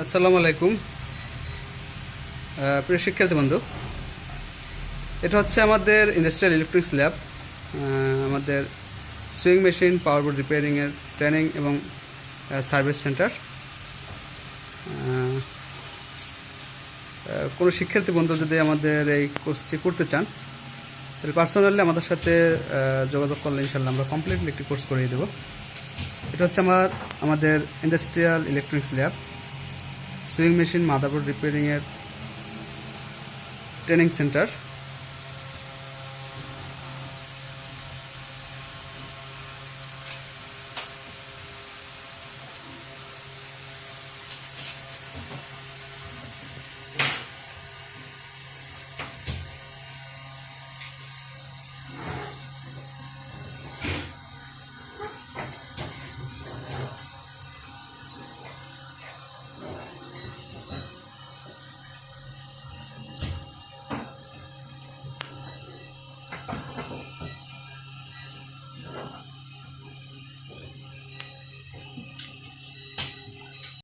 আসসালামু আলাইকুম। প্রিয় শিক্ষার্থী বন্ধু, এটা হচ্ছে আমাদের ইন্ডাস্ট্রিয়াল ইলেকট্রনিক্স ল্যাব আমাদের সুইং মেশিন, পাওয়ার বোর্ড রিপেয়ারিংয়ের ট্রেনিং এবং সার্ভিস সেন্টার। কোনো শিক্ষার্থী বন্ধু যদি আমাদের এই কোর্সটি করতে চান, তাহলে পার্সোনালি আমাদের সাথে যোগাযোগ করলে ইনশাল্লাহ আমরা কমপ্লিটলি একটি কোর্স করিয়ে দেবো। এটা হচ্ছে আমার, আমাদের industrial electronics lab sewing machine motherboard রিপেয়ারিংয়ের training centre